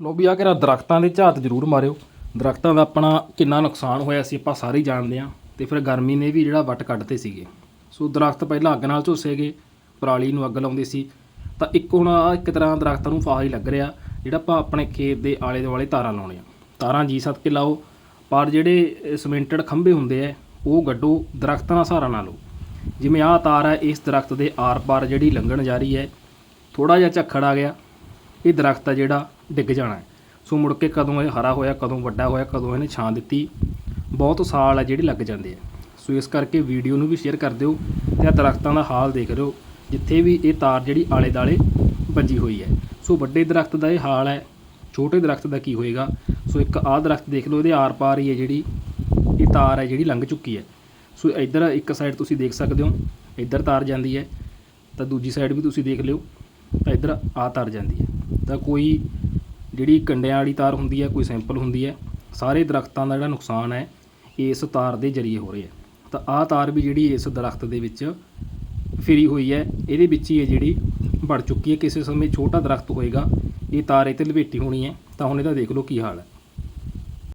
ਲੋ ਵੀ ਆ ਕੇ ਦਰਖਤਾਂ ਦੇ ਝਾਤ ਜ਼ਰੂਰ ਮਾਰਿਓ। ਦਰਖਤਾਂ ਦਾ ਆਪਣਾ ਕਿੰਨਾ ਨੁਕਸਾਨ ਹੋਇਆ ਸੀ ਆਪਾਂ ਸਾਰੇ ਹੀ ਜਾਣਦੇ ਹਾਂ ਤੇ ਫਿਰ ਗਰਮੀ ਨੇ ਵੀ ਜਿਹੜਾ ਵੱਟ ਕੱਢਤੇ ਸੀਗੇ। ਸੋ ਦਰਖਤ ਪਹਿਲਾਂ ਅੱਗ ਨਾਲ ਝੁੱਸੇ ਗਏ, ਪਰਾਲੀ ਨੂੰ ਅੱਗ ਲਾਉਂਦੇ ਸੀ। ਤਾਂ ਇੱਕ ਹੁਣ ਆ ਇੱਕ ਤਰ੍ਹਾਂ ਦਰਖਤਾਂ ਨੂੰ ਫਾਹਾ ਹੀ ਲੱਗ ਰਿਹਾ, ਜਿਹੜਾ ਆਪਾਂ ਆਪਣੇ ਖੇਤ ਦੇ ਆਲੇ ਦੁਆਲੇ ਤਾਰਾਂ ਲਾਉਣੇ ਆ ਤਾਰਾਂ ਜੀ ਸੱਤ ਕੇ ਲਾਓ, ਪਰ ਜਿਹੜੇ ਸਿਮੈਂਟਡ ਖੰਭੇ ਹੁੰਦੇ ਆ, ਉਹ ਗੱਡੋ ਦਰਖਤਾਂ ਦਾ ਸਹਾਰਾ ਨਾ ਲਓ। ਜਿਵੇਂ ਆਹ ਤਾਰ ਹੈ ਇਸ ਦਰਖਤ ਦੇ ਆਰ-ਪਾਰ ਜਿਹੜੀ ਲੰਘਣ ਜਾ ਰਹੀ ਹੈ ਥੋੜਾ ਜਿਹਾ ਝੱਖੜ ਆ ਗਿਆ। ਇਹ ਦਰਖਤ ਆ ਜਿਹੜਾ ਡਿੱਗ ਜਾਣਾ ਹੈ। ਸੋ ਮੁੜ ਕੇ ਕਦੋਂ ਇਹ ਹਰਾ ਹੋਇਆ, ਕਦੋਂ ਵੱਡਾ ਹੋਇਆ, ਕਦੋਂ ਇਹਨੇ ਛਾਂ ਦਿੱਤੀ, ਬਹੁਤ ਸਾਲ ਆ ਜਿਹੜੇ ਲੱਗ ਜਾਂਦੇ ਆ। ਸੋ ਇਸ ਕਰਕੇ ਵੀਡੀਓ ਨੂੰ ਵੀ ਸ਼ੇਅਰ ਕਰ ਦਿਓ ਤੇ ਆ ਦਰਖਤਾਂ ਦਾ ਹਾਲ ਦੇਖ ਰਿਓ ਜਿੱਥੇ ਵੀ ਇਹ ਤਾਰ ਜਿਹੜੀ ਆਲੇ ਦਾਲੇ ਵੱਜੀ ਹੋਈ ਹੈ। ਸੋ ਵੱਡੇ ਦਰਖਤ ਦਾ ਇਹ ਹਾਲ ਹੈ, ਛੋਟੇ ਦਰਖਤ ਦਾ ਕੀ ਹੋਏਗਾ? ਸੋ ਇੱਕ ਆਹ ਦਰਖਤ ਦੇਖ ਲਓ, ਇਹਦੇ ਆਰ-ਪਾਰ ਹੀ ਹੈ ਜਿਹੜੀ, ਇਹ ਤਾਰ ਹੈ ਜਿਹੜੀ ਲੰਘ ਚੁੱਕੀ ਹੈ। ਸੋ ਇੱਧਰ ਇੱਕ ਸਾਈਡ ਤੁਸੀਂ ਦੇਖ ਸਕਦੇ ਹੋ, ਇੱਧਰ ਤਾਰ ਜਾਂਦੀ ਹੈ, ਤਾਂ ਦੂਜੀ ਸਾਈਡ ਵੀ ਤੁਸੀਂ ਦੇਖ ਲਿਓ। ਤਾਂ ਇੱਧਰ ਆ ਤਾਰ ਜਾਂਦੀ ਹੈ। ਤਾਂ ਕੋਈ ਜਿਹੜੀ ਕੰਡਿਆਂ ਵਾਲੀ ਤਾਰ ਹੁੰਦੀ ਹੈ, ਕੋਈ ਸਿੰਪਲ ਹੁੰਦੀ ਹੈ, ਸਾਰੇ ਦਰਖਤਾਂ ਦਾ ਜਿਹੜਾ ਨੁਕਸਾਨ ਹੈ, ਇਸ ਤਾਰ ਦੇ ਜ਼ਰੀਏ ਹੋ ਰਿਹਾ ਤਾਂ ਆਹ ਤਾਰ ਵੀ ਜਿਹੜੀ ਇਸ ਦਰਖਤ ਦੇ ਵਿੱਚ ਫਿਰੀ ਹੋਈ ਹੈ, ਇਹਦੇ ਵਿੱਚ ਹੀ ਇਹ ਜਿਹੜੀ ਵੜ ਚੁੱਕੀ ਹੈ। ਕਿਸੇ ਸਮੇਂ ਛੋਟਾ ਦਰਖਤ ਹੋਏਗਾ, ਇਹ ਤਾਰ ਇਹ ਤੇ ਲਪੇਟੀ ਹੋਣੀ ਹੈ। ਤਾਂ ਹੁਣ ਇਹਦਾ ਦੇਖ ਲਓ ਕੀ ਹਾਲ ਹੈ।